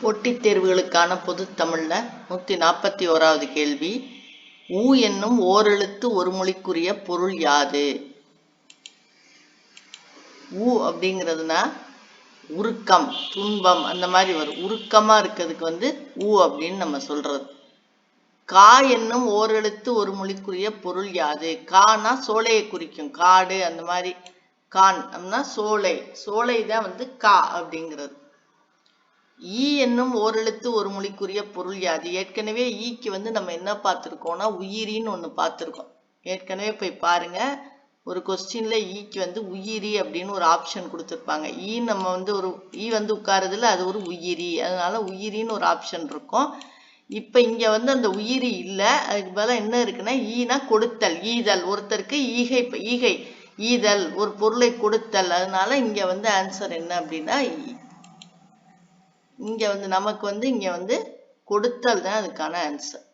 போட்டித் தேர்வுகளுக்கான பொது தமிழ்ல நூத்தி நாற்பத்தி ஓராவது கேள்வி. ஊ என்னும் ஓரெழுத்து ஒரு மொழிக்குரிய பொருள் யாது? ஊ அப்படிங்கிறதுனா உருக்கம் துன்பம் அந்த மாதிரி வரும். உருக்கமா இருக்கிறதுக்கு வந்து ஊ அப்படின்னு நம்ம சொல்றது. கா என்னும் ஓரெழுத்து ஒரு மொழிக்குரிய பொருள் யாது? கானா சோலையை குறிக்கும். காடு அந்த மாதிரி. கான் அப்படின்னா சோலை. சோலை தான் வந்து கா அப்படிங்கிறது. ஈ என்னும் ஓரெழுத்து ஒரு மொழிக்குரிய பொருள் யாது? ஏற்கனவே ஈக்கு வந்து நம்ம என்ன பார்த்துருக்கோம்னா உயிரின்னு ஒன்று பார்த்துருக்கோம். ஏற்கனவே போய் பாருங்க. ஒரு கொஸ்டின்ல ஈக்கு வந்து உயிரி அப்படின்னு ஒரு ஆப்ஷன் கொடுத்துருப்பாங்க. ஈ நம்ம வந்து ஒரு ஈ வந்து உட்காருதுல அது ஒரு உயிரி. அதனால உயிரின்னு ஒரு ஆப்ஷன் இருக்கும். இப்போ இங்க வந்து அந்த உயிரி இல்லை. அதுக்கு பதிலாக என்ன இருக்குன்னா ஈனா கொடுத்தல். ஈதல். ஒருத்தருக்கு ஈகை ஈகை. ஈதல். ஒரு பொருளை கொடுத்தல். அதனால இங்க வந்து ஆன்சர் என்ன அப்படின்னா இங்க வந்து நமக்கு வந்து இங்க வந்து கொடுத்தல் தான் அதுக்கான ஆன்சர்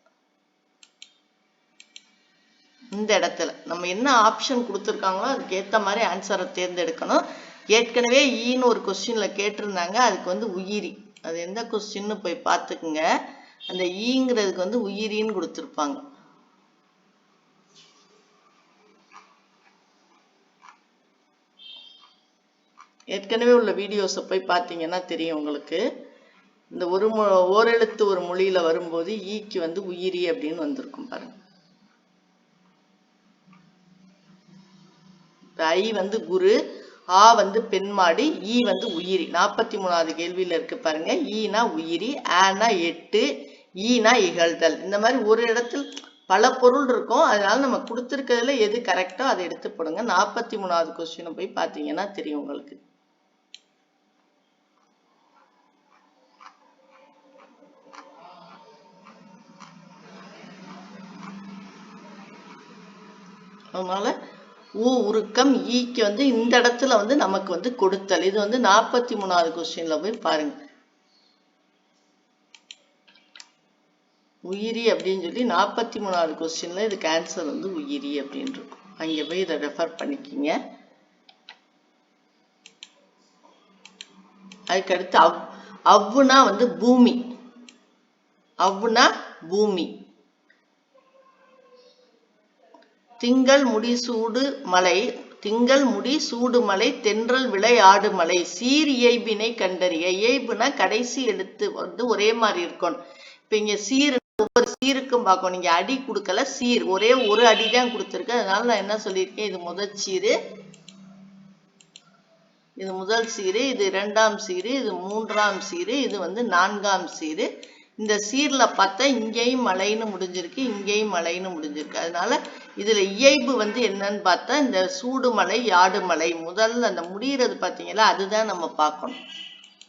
இந்த இடத்துல நம்ம என்ன ஆப்ஷன் கொடுத்துருக்காங்களோ அதுக்கு ஏத்த மாதிரி ஆன்சரை தேர்ந்தெடுக்கணும். ஏற்கனவே ஈன்னு ஒரு கொஸ்டின்ல கேட்டிருந்தாங்க அதுக்கு வந்து உயிரி. அது எந்த கொஸ்டின்னு போய் பார்த்துக்குங்க. அந்த ஈங்கிறதுக்கு வந்து உயிரின்னு கொடுத்துருப்பாங்க. ஏற்கனவே உள்ள வீடியோஸை போய் பார்த்தீங்கன்னா தெரியும் உங்களுக்கு. இந்த ஒரு மொ ஓரெழுத்து ஒரு மொழியில வரும்போது ஈக்கு வந்து உயிரி அப்படின்னு வந்திருக்கும் பாருங்க. ஐ வந்து குரு ஆ வந்து பெண்மாடி ஈ வந்து உயிரி. நாற்பத்தி மூணாவது கேள்வியில இருக்கு பாருங்க. ஈனா உயிரி ஆனா எட்டு ஈனா இகழ்தல். இந்த மாதிரி ஒரு இடத்தில் பல பொருள் இருக்கும். அதனால நம்ம கொடுத்துருக்கிறதுல எது கரெக்டோ அதை எடுத்து போடுங்க. நாற்பத்தி மூணாவது கொஸ்டினை போய் பார்த்தீங்கன்னா தெரியும் உங்களுக்கு. அதனால ஊ உருக்கம் ஈக்கு வந்து இந்த இடத்துல வந்து நமக்கு வந்து கொடுத்தல். இது வந்து நாற்பத்தி மூணாவது கொஸ்டின்ல போய் பாருங்க. உயிரி அப்படின்னு சொல்லி நாற்பத்தி மூணாவது கொஸ்டின்ல இதுக்கு ஆன்சர் வந்து உயிரி அப்படின்னு இருக்கும். அங்க போய் இதை ரெஃபர் பண்ணிக்கிங்க. அதுக்கடுத்து அவ் அவ்வுனா வந்து பூமி. அவ்வுனா பூமி. திங்கள் முடி சூடு மலை திங்கள் முடி சூடு மலை தென்றல் விளை ஆடு மலை. சீர் இயைபினை கண்டறிய இயைபுனா கடைசி எழுத்து வந்து ஒரே மாதிரி இருக்கும். இப்ப இங்க சீர் ஒவ்வொரு சீருக்கும் பார்க்கணும். நீங்க அடி கொடுக்கல சீர். ஒரே ஒரு அடி தான் கொடுத்துருக்கு அதனால நான் என்ன சொல்லியிருக்கேன்? இது முதல் சீரு இது முதல் சீரு இது இரண்டாம் சீரு இது மூன்றாம் சீரு இது வந்து நான்காம் சீரு. இந்த சீர்ல பார்த்தா இங்கேயும் மலைன்னு முடிஞ்சிருக்கு இங்கேயும் மலைன்னு முடிஞ்சிருக்கு. அதனால இதில் இயைபு வந்து என்னன்னு பார்த்தா இந்த சூடு மலை யாடு மலை. முதல்ல அந்த முடிகிறது பார்த்தீங்களா? அதுதான் நம்ம பார்க்கணும்.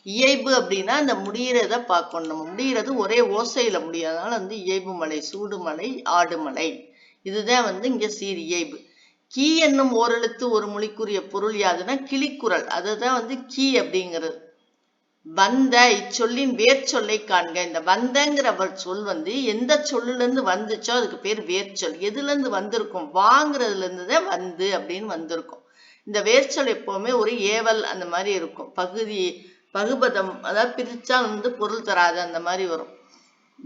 இயைபு அப்படின்னா அந்த முடிகிறத பார்க்கணும். நம்ம முடிகிறது ஒரே ஓசையில் முடியாதனால வந்து இயைபு மலை சூடு மலை ஆடு மலை. இதுதான் வந்து இங்கே சீர் இயைபு. கீ என்னும் ஓரெழுத்து ஒரு மொழிக்குரிய பொருள் யாதுன்னா கிளிக்குரல் அதுதான் வந்து கீ அப்படிங்கிறது. வந்த இச்சொல்லின் வேர் சொல்லை காண்க. இந்த வந்தங்கிற சொல் வந்து எந்த சொல்லுலேருந்து வந்துச்சோ அதுக்கு பேர் வேர்ச்சொல். சொல் எதுலேருந்து வந்திருக்கும்? வாங்குறதுல தான் வந்து அப்படின்னு வந்திருக்கும். இந்த வேர்ச்சொல்லை எப்போவுமே ஒரு ஏவல் அந்த மாதிரி இருக்கும். பகுதி பகுபதம் அதாவது பிரிச்சா வந்து பொருள் தராது அந்த மாதிரி வரும்.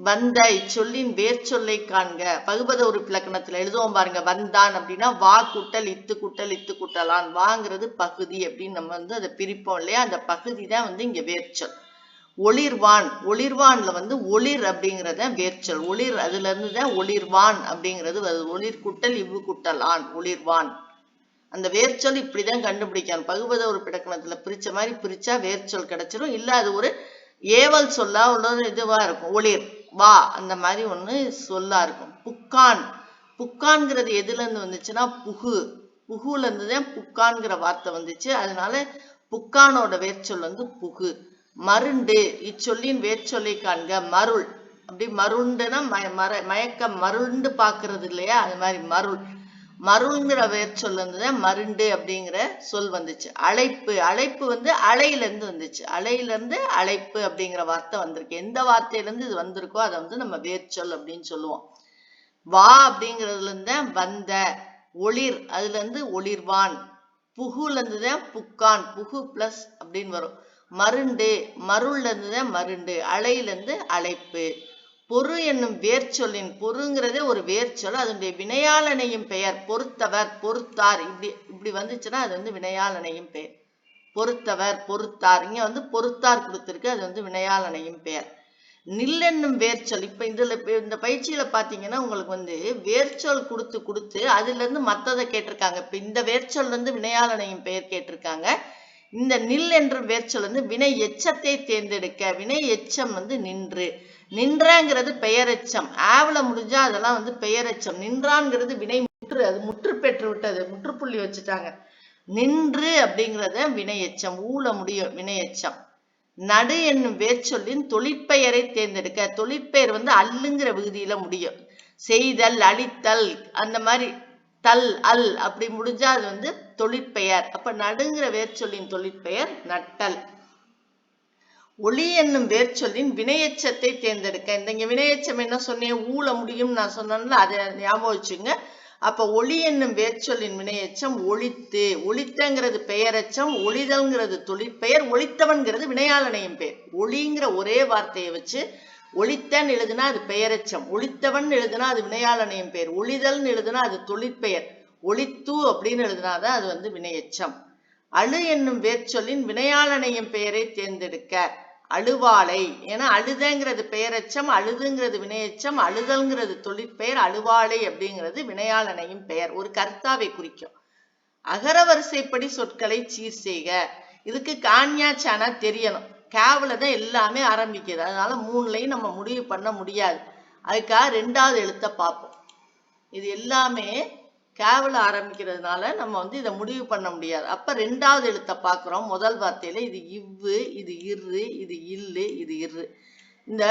வந்த இச்சொல்லின் வேர்ச்சொல்லை காண்க. பகுபத உறுப்பிலக்கணத்துல எழுதுவோம் பாருங்க வந்தான் அப்படின்னா வா குட்டல் இத்து குட்டல் இத்து குட்டலான். வாங்கிறது பகுதி அப்படின்னு நம்ம வந்து அதை பிரிப்போம் இல்லையா? அந்த பகுதி தான் வந்து இங்க வேர்ச்சொல். ஒளிர்வான் ஒளிர்வான்ல வந்து ஒளிர் அப்படிங்கறத வேர்ச்சொல். ஒளிர் அதுல இருந்து தான் ஒளிர்வான் அப்படிங்கிறது வருது. ஒளிர் குட்டல் இவ்வு குட்டலான் ஒளிர்வான். அந்த வேர்ச்சொல் இப்படிதான் கண்டுபிடிக்கணும். பகுபத ஒரு பிடக்கணத்துல பிரிச்ச மாதிரி பிரிச்சா வேர்ச்சொல் கிடைச்சிடும் இல்ல அது ஒரு ஏவல் சொல்லா உள்ள ஒரு இதுவா இருக்கும். ஒளிர். வா அந்த மாதிரி ஒண்ணு சொல்லா இருக்கும். புக்கான். புக்கான்ங்கிறது எதுல இருந்து வந்துச்சுன்னா புகு. புகுல இருந்து தான் புக்கான்ங்கிற வார்த்தை வந்துச்சு. அதனால புக்கானோட வேர்ச்சொல் வந்து புகு. மருண்டு. இச்சொல்லின் வேர்ச்சொல்லை காண்க மருள். அப்படி மருண்டுனா மய மர மயக்கம் மருண்டு பாக்குறது இல்லையா? அது மாதிரி மருள். மருள்ங்கிற சொல் இருந்துதான் மருண்டு அப்படிங்கிற சொல் வந்துச்சு. அழைப்பு அழைப்பு வந்து அலையிலேருந்து வந்துச்சு. அலையிலேருந்து அழைப்பு அப்படிங்கிற வார்த்தை வந்திருக்கு. எந்த வார்த்தையிலேருந்து இது வந்திருக்கோ அதை வந்து நம்ம வேர்ச்சொல் அப்படின்னு சொல்லுவோம். வா அப்படிங்கிறதுல இருந்து வந்த ஒளிர் அதுல இருந்து ஒளிர்வான். புகுல இருந்து தான் புக்கான். புகு பிளஸ் அப்படின்னு வரும். மருண்டு மருள்ல இருந்து தான் மருண்டு. அலையிலேருந்து அழைப்பு. பொறு என்னும் வேர்ச்சொல்லின் பொறுங்கிறதே ஒரு வேர்ச்சொல். அதனுடைய வினையாளனையும் பெயர் பொறுத்தவர் பொறுத்தார். இப்படி இப்படி வந்துச்சுன்னா அது வந்து வினையாளனையும் பெயர். பொறுத்தவர் பொறுத்தார். இங்க வந்து பொறுத்தார் கொடுத்துருக்கு அது வந்து வினையாளனையும் பெயர். நில் என்னும் வேர்ச்சொல். இப்ப இதுல இந்த பயிற்சியில பாத்தீங்கன்னா உங்களுக்கு வந்து வேர்ச்சொல் கொடுத்து கொடுத்து அதுல இருந்து மத்ததை கேட்டிருக்காங்க. இப்ப இந்த வேர்ச்சொல் வந்து வினையாளனையும் பெயர் கேட்டிருக்காங்க. இந்த நில் என்ற வேர்ச்சொல் வந்து வினை எச்சத்தை தேர்ந்தெடுக்க வினை எச்சம் வந்து நின்று. நின்றங்கிறது பெயரெச்சம். ஆவல முடிஞ்சா அதெல்லாம் வந்து பெயரெச்சம். நின்றான்ங்கிறது வினை முற்று. அது முற்று பெற்று விட்டது. முற்றுப்புள்ளி வச்சுட்டாங்க. நின்று அப்படிங்கிறத வினை எச்சம் முடியும் வினையச்சம். நடு என்னும் வேர்ச்சொல்லின் தொழிற்பெயரை தேர்ந்தெடுக்க. தொழிற்பெயர் வந்து அல்லுங்கிற விகுதியில முடியும். செய்தல் அழித்தல் அந்த மாதிரி தல் அல் அப்படி முடிஞ்சா அது வந்து தொழிற்பெயர். அப்ப நடுங்கிற வேர்ச்சொல்லின் தொழிற்பெயர் நட்டல். ஒளி என்னும் வேர்ச்சொல்லின் வினையச்சத்தை தேர்ந்தெடுக்க. இந்த இங்க வினையச்சம் என்ன சொன்னேன்? ஊழ முடியும் நான் சொன்னேன்ல அதை ஞாபகம் வச்சுங்க அப்ப ஒளி என்னும் வேர்ச்சொல்லின் வினையச்சம் ஒளித்து ஒளித்தங்கிறது பெயரச்சம் ஒளிதல்ங்கிறது தொழிற்பெயர் ஒளித்தவன்கிறது வினையாளனையும் பெயர். ஒளிங்கிற ஒரே வார்த்தையை வச்சு ஒளித்தன் எழுதுனா அது பெயரச்சம் ஒளித்தவன் எழுதுனா அது வினையாளனையும் பெயர் ஒளிதல்னு எழுதுனா அது தொழிற்பெயர் ஒளித்து அப்படின்னு எழுதுனாதான் அது வந்து வினையச்சம் அழு என்னும் வேர்ச்சொல்லின் வினையாளனையும் பெயரை தேர்ந்தெடுக்க. அழுவாளை ஏன்னா அழுதங்கிறது பெயரச்சம் அழுதுங்கிறது வினையச்சம் அழுதல்ங்கிறது தொழிற்பெயர் அழுவாளை அப்படிங்கிறது வினையாளனையும் பெயர். ஒரு கர்த்தாவை குறிக்கும். அகர வரிசைப்படி சொற்களை சீர் செய்க. இதுக்கு கான்யா தெரியணும். கேவல தான் எல்லாமே ஆரம்பிக்குது. அதனால மூணுலையும் நம்ம முடிவு பண்ண முடியாது. அதுக்காக ரெண்டாவது எழுத்த பார்ப்போம். இது எல்லாமே கேவல ஆரம்பிக்கிறதுனால நம்ம வந்து இதை முடிவு பண்ண முடியாது. அப்போ ரெண்டாவது எழுத்த பார்க்குறோம். முதல் வார்த்தையில் இது இவ்வு இது இரு இது இல்லு இது இரு இந்த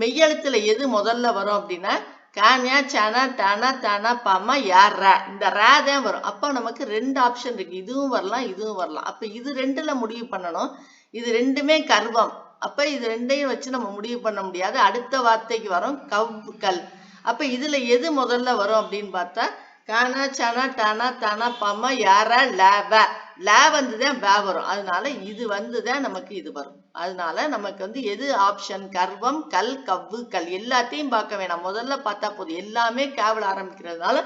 மெய்யெழுத்தில் எது முதல்ல வரும் அப்படின்னா கான்யா சேனா டேனா தானா பாமா யார் ரே. இந்த ரே தான் வரும். அப்போ நமக்கு ரெண்டு ஆப்ஷன் இருக்கு. இதுவும் வரலாம் இதுவும் வரலாம். அப்போ இது ரெண்டுல முடிவு பண்ணணும். இது ரெண்டுமே கர்வம். அப்போ இது ரெண்டையும் வச்சு நம்ம முடிவு பண்ண முடியாது. அடுத்த வார்த்தைக்கு வரும் கவ் கல் அப்போ இதில் எது முதல்ல வரும் அப்படின்னு பார்த்தா கன சன டன தன பம யார லேவ. லே வந்துதான் வே வரும். அதனால இது வந்துதான் நமக்கு இது வரும். அதனால நமக்கு வந்து எது ஆப்ஷன் கர்வம் கல் கவ்வு கல். எல்லாத்தையும் பார்க்க வேணாம். முதல்ல பார்த்தா போதும். எல்லாமே கேவல ஆரம்பிக்கிறதுனால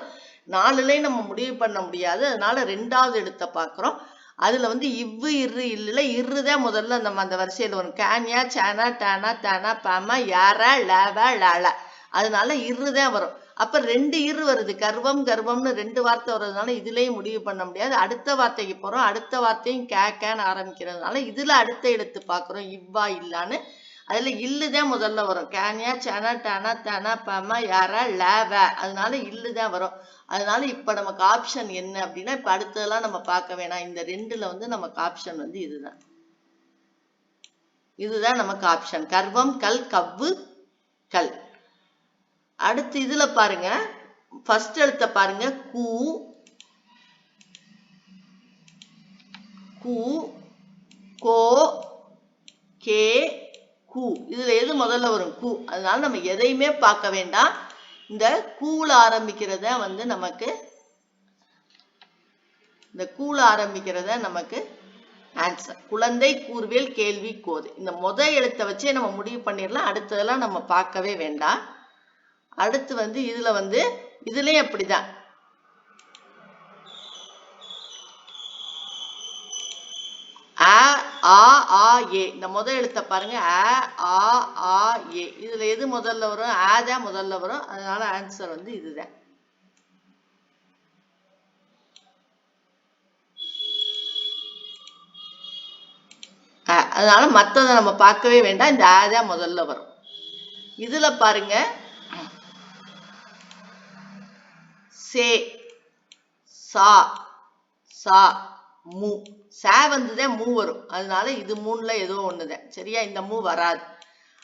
நாலுலையும் நம்ம முடிவு பண்ண முடியாது. அதனால ரெண்டாவது எடுத்த பார்க்குறோம். அதுல வந்து இவ்வு இரு இல்ல இருதான் முதல்ல நம்ம அந்த வரிசையில வரும் கேனியா சேனா டேனா தேனா பம யார லேவ லேல. அதனால இருதான் வரும். அப்ப ரெண்டு இரு வருது. கர்வம் கர்வம்னு ரெண்டு வார்த்தை வர்றதுனால இதுலயும் முடிவு பண்ண முடியாது. அடுத்த வார்த்தைக்கு போறோம். அடுத்த வார்த்தையும் கே கேன்னு ஆரம்பிக்கிறதுனால இதுல அடுத்த எழுத்து பாக்குறோம். இவ்வா இல்லான்னு. அதுல இல்லுதான் முதல்ல வரும். கேனியா சேனா டனா தனா பம யாரா லேவ அதனால இல்லுதான் வரும். அதனால இப்ப நமக்கு ஆப்ஷன் என்ன அப்படின்னா இப்ப அடுத்ததெல்லாம் நம்ம பார்க்க வேணாம். இந்த ரெண்டுல வந்து நமக்கு ஆப்ஷன் வந்து இதுதான். இதுதான் நமக்கு ஆப்ஷன் கர்வம் கல் கவ்வு கல். அடுத்து இதுல பாருங்க. ஃபர்ஸ்ட் எழுத்த பாருங்க. கூ. கூ. கோ. கே. கூ. இதுல எது முதல்ல வரும்? கூ. அதனால நம்ம எதையுமே பார்க்க வேண்டாம். இந்த கூல ஆரம்பிக்கிறத வந்து நமக்கு இந்த கூல ஆரம்பிக்கிறத நமக்கு ஆன்சர் குழந்தை கூர்வேல் கேள்வி கோது. இந்த முத எழுத்தை வச்சே நம்ம முடிவு பண்ணிடலாம். அடுத்ததெல்லாம் நம்ம பார்க்கவே வேண்டாம். அடுத்து வந்து இதுல வந்து இதுலயும் அப்படிதான். அ ஆ ஆ ஏ. இந்த முத எழுத்த பாருங்க. அ ஆ ஆ ஏ. இதுல எது முதல்ல வரும்? ஆ தான் முதல்ல வரும். அதனால ஆன்சர் வந்து இதுதான். அதனால மத்ததை நம்ம பார்க்கவே வேண்டாம். இந்த ஆ தான் முதல்ல வரும். இதுல பாருங்க. சே சா சா மூ. சே வந்துதான் மூ வரும். அதனால இது மூணுல ஏதோ ஒண்ணுதான் சரியா? இந்த மூ வராது.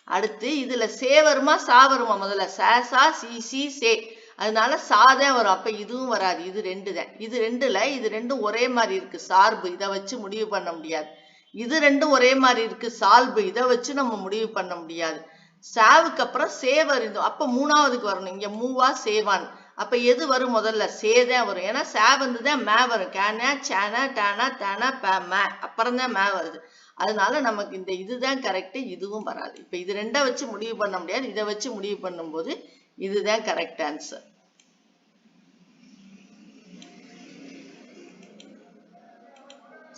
அடுத்து இதுல சே வருமா? சா வருமா? முதல்ல ச சா சி சி சே. அதனால சாதான் வரும். அப்ப இதுவும் வராது. இது ரெண்டு தான் இது ரெண்டுல இது ரெண்டும் ஒரே மாதிரி இருக்கு. சார்பு. இதை வச்சு முடிவு பண்ண முடியாது. இது ரெண்டும் ஒரே மாதிரி இருக்கு. சால்பு. இதை வச்சு நம்ம முடிவு பண்ண முடியாது. சாவுக்கு அப்புறம் சேவர் இருந்தோம் அப்ப மூணாவதுக்கு வரணும். இங்க மூவா சேவான் அப்ப எது வரும் முதல்ல? சேதான் வரும். ஏன்னா சே வந்து தான் மே வரும். கேன சேன டேனா தேனா பே மே. அப்புறம் தான் மே வருது. அதனால நமக்கு இந்த இதுதான் கரெக்ட் இதுவும் வராது. இப்ப இது ரெண்டை வச்சு முடிவு பண்ண முடியாது. இதை வச்சு முடிவு பண்ணும்போது இதுதான் கரெக்ட் ஆன்சர்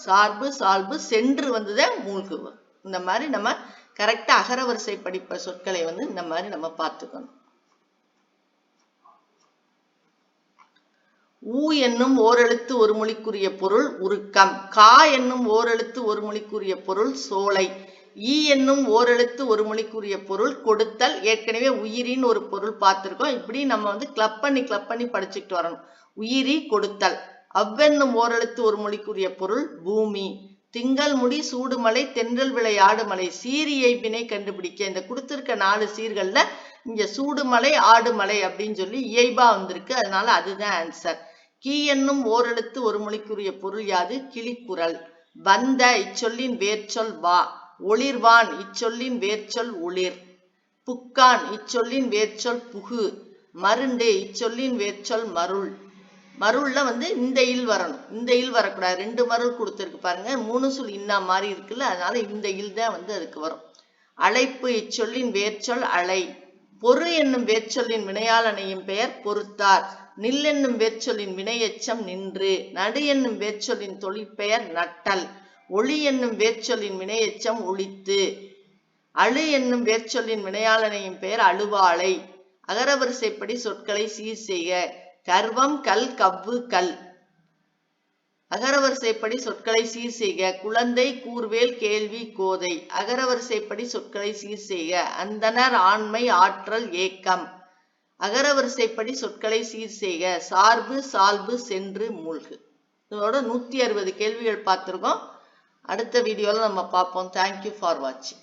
சார்பு சால்பு சென்று வந்துதான் மூழ்கு இந்த மாதிரி நம்ம கரெக்டா அகரவரிசை படிப்ப சொற்களை வந்து இந்த மாதிரி நம்ம பார்த்துக்கணும். ஊ என்னும் ஓரெழுத்து ஒரு மொழிக்குரிய பொருள் உருக்கம். கா என்னும் ஓரெழுத்து ஒரு மொழிக்குரிய பொருள் சோலை. ஈ என்னும் ஓரெழுத்து ஒரு மொழிக்குரிய பொருள் கொடுத்தல். ஏற்கனவே உயிரின்னு ஒரு பொருள் பார்த்துருக்கோம். இப்படி நம்ம வந்து கிளப் பண்ணி கிளப் பண்ணி படிச்சுக்கிட்டு வரணும். உயிரி கொடுத்தல். அவ்வென்னும் ஓரெழுத்து ஒரு மொழிக்குரிய பொருள் பூமி. திங்கள் முடி சூடுமலை தென்றல் விளையாடு மலை. சீரியை வினை கண்டுபிடிக்க. இந்த கொடுத்திருக்க நாலு சீர்கள்ல இங்க சூடுமலை ஆடுமலை அப்படின்னு சொல்லி இயல்பா வந்திருக்கு. அதனால அதுதான் ஆன்சர் கீ என்னும் ஓரெழுத்து ஒரு மொழிக்குரிய பொருள் யாது? கிளிக்குரல் வந்த இச்சொல்லின் வேர்ச்சொல் வா. ஒளிர்வான் இச்சொல்லின் வேர்ச்சொல் ஒளிர். புக்கான் இச்சொல்லின் வேர்ச்சொல் புகு. மருண்டு இச்சொல்லின் வேர்ச்சொல் மருள். மருள்ல வந்து இந்த இல் வரணும். இந்த இல் வரக்கூடாது. ரெண்டு மருள் கொடுத்துருக்கு பாருங்க. மூணு சொல் இன்னா மாதிரி இருக்குல்ல? அதனால இந்த இல் தான் வந்து அதுக்கு வரும். அழைப்பு இச்சொல்லின் வேர்ச்சொல் அலை பொறு என்னும் வேர்ச்சொல்லின் வினையாளனையும் பெயர் பொறுத்தார் நில் என்னும் வேர்ச்சொல்லின் வினையெச்சம் நின்று நடு என்னும் வேர்ச்சொல்லின் தொழிற்பெயர் நட்டல் ஒளி என்னும் வேர்ச்சொல்லின் வினையெச்சம் ஒளித்து அழு என்னும் வேர்ச்சொல்லின் வினையாளனையும் பெயர் அழுவாளை அகரவரிசைப்படி சொற்களை சீர் செய்க. கர்வம் கல் கவ்வு கல். அகரவரிசைப்படி சொற்களை சீர் செய்க. குழந்தை கூர்வேல் கேள்வி கோதை. அகரவரிசைப்படி சொற்களை சீர் செய்க. அந்தனர் ஆண்மை ஆற்றல் ஏக்கம். அகரவரிசைப்படி சொற்களை சீர் செய்க. சார்பு சால்பு சென்று மூழ்கு. இதோட நூத்தி அறுபது கேள்விகள் பார்த்திருக்கோம். அடுத்த வீடியோல நம்ம பார்ப்போம். தேங்க்யூ ஃபார் வாட்சிங்